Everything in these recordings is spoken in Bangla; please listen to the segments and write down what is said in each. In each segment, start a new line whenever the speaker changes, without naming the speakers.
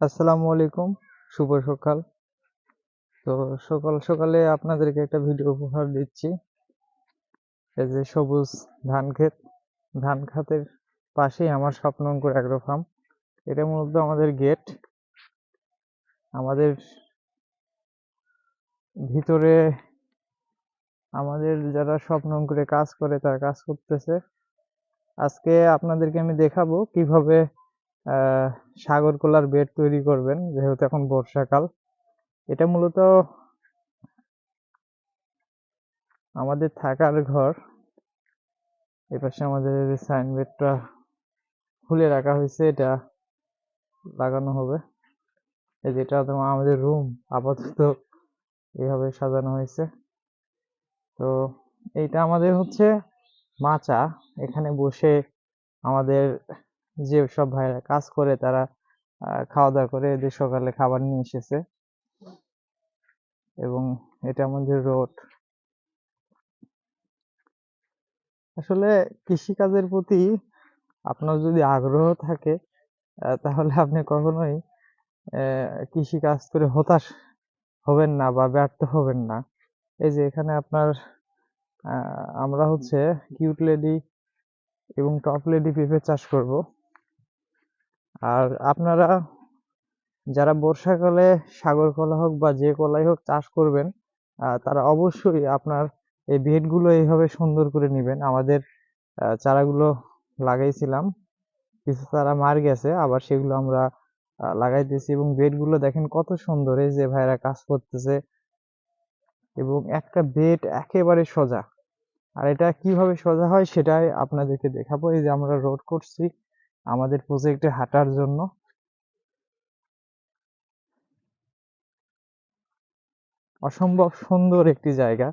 আসসালামু আলাইকুম, শুভ সকাল। তো সকাল সকালে আপনাদেরকে একটা ভিডিও উপহার দিচ্ছি। এই যে সবুজ ধান ক্ষেত। ধান খাতের পাশেই আমার স্বপ্নঙ্কুর অ্যাগ্রো ফার্ম। এটা মূলত আমাদের গেট। আমাদের ভিতরে আমাদের যারা স্বপ্নঙ্কুরে কাজ করে, তারা কাজ করতেছে। আজকে আপনাদেরকে আমি দেখাবো কীভাবে আহ, সাগর কলার বেড তৈরি করবেন, যেহেতু এখন বর্ষাকাল। এটা মূলত আমাদের থাকার ঘর। এপাশে আমাদের সাইনবোর্ডটা খুলে রাখা হয়েছে, এটা লাগানো হবে। যেটা তোমার আমাদের রুম, আপাতত এভাবে সাজানো হয়েছে। তো এইটা আমাদের হচ্ছে মাচা। এখানে বসে আমাদের যে সব ভাইরা কাজ করে তারা খাওয়া দাওয়া করে এদের সকালে খাবার নিয়ে এসেছে। এবং এটা আমাদের রোড। আসলে কৃষিকাজের প্রতি আপনার যদি আগ্রহ থাকে তাহলে আপনি কখনোই আহ, কৃষিকাজ করে হতাশ হবেন না বা ব্যর্থ হবেন না। এই যে এখানে আপনার আমরা হচ্ছে কিউট লেডি এবং টপ লেডি পেঁপে চাষ করব। আর আপনারা যারা বর্ষাকালে সাগর কলা হোক বা যে কলাই হোক চাষ করবেন তারা অবশ্যই আপনার এই বেডগুলো এইভাবে সুন্দর করে নেবেন। আমাদের চারাগুলো লাগাইছিলাম, কিছু চারা মার গেছে, আবার সেগুলো আমরা লাগাইতেছি এবং বেডগুলো দেখেন কত সুন্দর, এই যে ভাইরা কাজ করতেছে এবং একটা বেড একেবারে সোজা। আর এটা কীভাবে সোজা হয় সেটাই আপনাদেরকে দেখাবো। এই যে আমরা রোড করছি আমাদের প্রজেক্টে হাঁটার জন্য। অসম্ভব সুন্দর একটি জায়গা।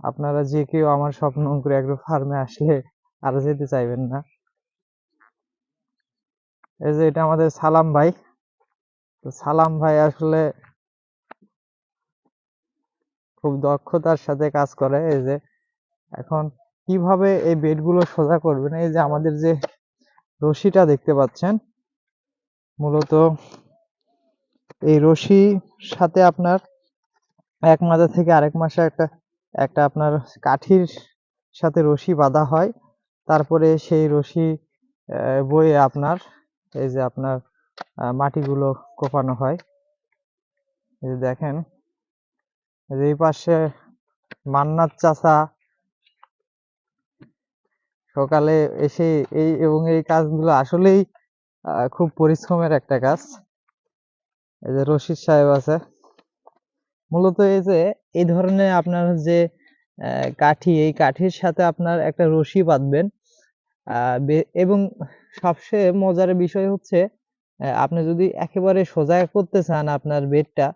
আপনারা যে কেউ আমার স্বপ্ন করে একটু ফার্মে আসলে আর যেতে চাইবেন না। এই যে এটা আমাদের সালাম ভাই। তো সালাম ভাই আসলে খুব দক্ষতার সাথে কাজ করে। এই যে এখন কীভাবে এই বেডগুলো সোজা করবেন? এই যে আমাদের যে রশিটা দেখতে পাচ্ছেন। মূলত এই রশি সাথে আপনার এক মাথা থেকে আরেক মাসে একটা একটা আপনার কাঠির সাথে রশি বাঁধা হয়। তারপরে সেই রশি বয়ে আপনার এই যে আপনার মাটিগুলো কোপানো হয়। এই যে দেখেন, এই পাশে মান্নার চাচা সকালে এসে এই এবং এই কাজগুলো আসলেই খুব পরিশ্রমের একটা কাজ। এই যে রশিদ সাহেব আছে। মূলত এই যে, এই ধরনের আপনার যে কাঠি, এই কাঠির সাথে আপনার একটা রশি বাঁধবেন। এবং সবচেয়ে মজার বিষয় হচ্ছে আপনি যদি একেবারে সোজা করতে চান আপনার বেডটা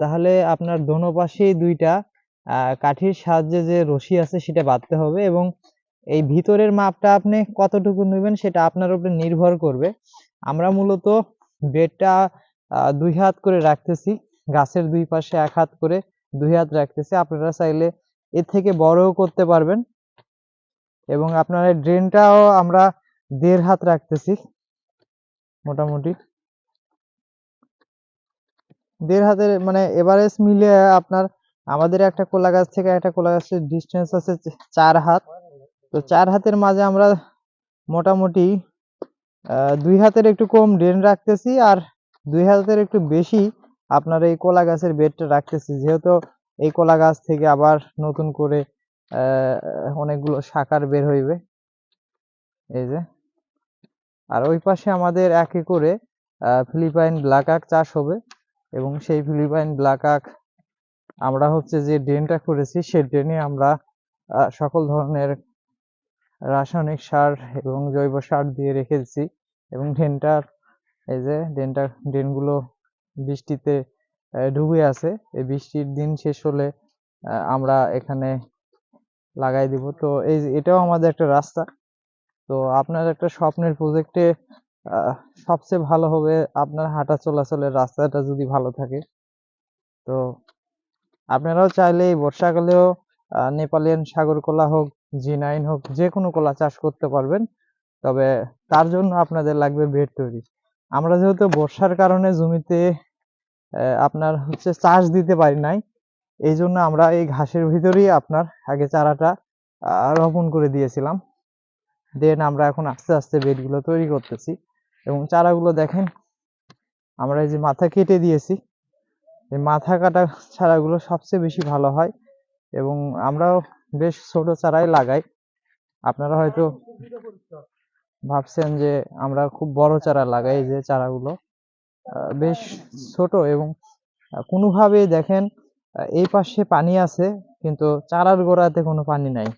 তাহলে আপনার দোনো পাশেই দুইটা কাঠির সাহায্যে যে রশি আছে সেটা বাঁধতে হবে এবং এই ভিতরের মাপটা আপনি কতটুকু নেবেন সেটা আপনার উপরে নির্ভর করবে। আমরা মূলত বেডটা দুই হাত করে রাখতেছি, গাছের দুই পাশে এক হাত করে দুই হাত রাখতেছি। আপনারা চাইলে এর থেকে বড়ও করতে পারবেন এবং আপনার ড্রেনটাও আমরা দেড় হাত রাখতেছি, মোটামুটি। দেড় হাতের মানে এভারেজ মিলে আপনার, আমাদের একটা কোলা গাছ থেকে একটা কোলা গাছের ডিস্টেন্স আছে চার হাত। তো চার হাতের মাঝে আমরা মোটামুটি দুই হাতের একটু কম ড্রেন রাখতেছি আর দুই হাতের একটু বেশি আপনার এই কলা গাছের বেডটা রাখতেছি। যেহেতু এই কলা গাছ থেকে আবার নতুন করে অনেকগুলো শাখার বের হইবে। এই যে। আর ওই পাশে আমাদের এক করে ফিলিপাইন ব্ল্যাক আক চাষ হবে এবং সেই ফিলিপাইন ব্ল্যাক আক আমরা হচ্ছে যে ড্রেনটা করেছি সেই ড্রেনে আমরা সকল ধরনের রাসায়নিক সার এবং জৈব সার দিয়ে রেখেছি এবং ড্রেনটার এই যে ড্রেনটা ড্রেনগুলো বৃষ্টিতে ডুবে আছে, এই বৃষ্টির দিন শেষ হলে আমরা এখানে লাগাই দিব। তো এই এটাও আমাদের একটা রাস্তা। তো আপনার একটা স্বপ্নের প্রজেক্টে সবচেয়ে ভালো হবে আপনার হাঁটা চলাচলের রাস্তাটা যদি ভালো থাকে। তো আপনারাও চাইলে এই বর্ষাকালেও নেপালিয়ান সাগর কলা হোক জি, নাইন হোক যে কোনো কলা চাষ করতে পারবেন। তবে তার জন্য আপনাদের লাগবে বেড তৈরি। আমরা যেহেতু বর্ষার কারণে জমিতে আপনার হচ্ছে চাষ দিতে পারি নাই এই জন্য আমরা এই ঘাসের ভিতরেই আপনার আগে চারাটা রোপণ করে দিয়েছিলাম। দেন আমরা এখন আস্তে আস্তে বেডগুলো তৈরি করতেছি এবং চারাগুলো দেখেন, আমরা এই যে মাথা কেটে দিয়েছি। এই মাথা কাটা চারাগুলো সবচেয়ে বেশি ভালো হয় এবং আমরাও বেশ ছোট চারাই লাগাই। আপনারা হয়তো ভাবছেন যে আমরা খুব বড় চারা লাগাই যে চারাগুলো। বেশ ছোট এবং আহ, কোনোভাবেই দেখেন এই পাশে পানি আছে কিন্তু চারার গোড়াতে কোনো পানি নাই।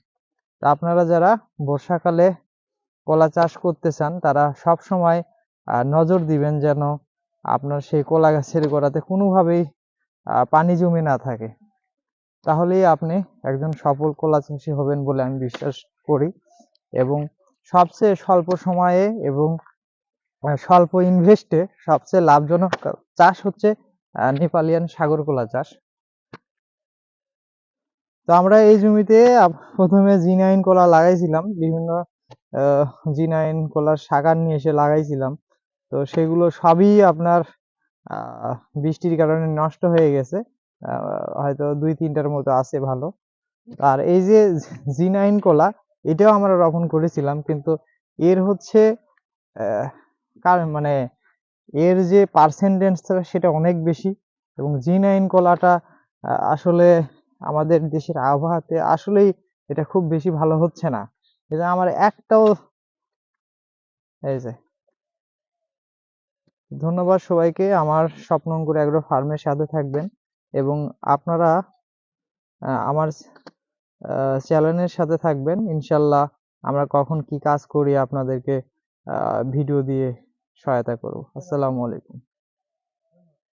তা আপনারা যারা বর্ষাকালে কলা চাষ করতে চান তারা সব সময় নজর দিবেন যেন আপনার সেই কলা গাছের গোড়াতে কোনোভাবেই পানি জমে না থাকে। তাহলেই আপনি একজন সফল কলা চাষী হবেন বলে আমি বিশ্বাস করি এবং সবচেয়ে স্বল্প সময়ে এবং স্বল্প ইনভেস্টে সবচেয়ে লাভজনক চাষ হচ্ছে নেপালিয়ান সাগর কলা চাষ। তো আমরা এই জমিতে প্রথমে জি নাইন কলা লাগাইছিলাম, বিভিন্ন জি নাইন কলার শাখা নিয়ে এসে লাগাইছিলাম। তো সেগুলো সবই আপনার বৃষ্টির কারণে নষ্ট হয়ে গেছে। হয়তো দুই তিনটার মতো আছে ভালো। আর এই যে জি নাইন কলা, এটাও আমরা রোপণ করেছিলাম, কিন্তু এর হচ্ছে মানে এর যে পার্সেন্টেজ সেটা অনেক বেশি। এবং জি নাইন কলাটা আসলে আমাদের দেশের আবহাওয়াতে আসলেই এটা খুব বেশি ভালো হচ্ছে না। এটা আমার একটাও এই যে ধন্যবাদ সবাইকে। আমার স্বপ্নঙ্কুর অ্যাগ্রো ফার্মের সাথে থাকবেন। এবং আপনারা আমার চ্যানেলের সাথে থাকবেন। ইনশাল্লাহ আমরা কখন কি কাজ করি আপনাদেরকে ভিডিও দিয়ে সহায়তা করব। আসসালামু আলাইকুম।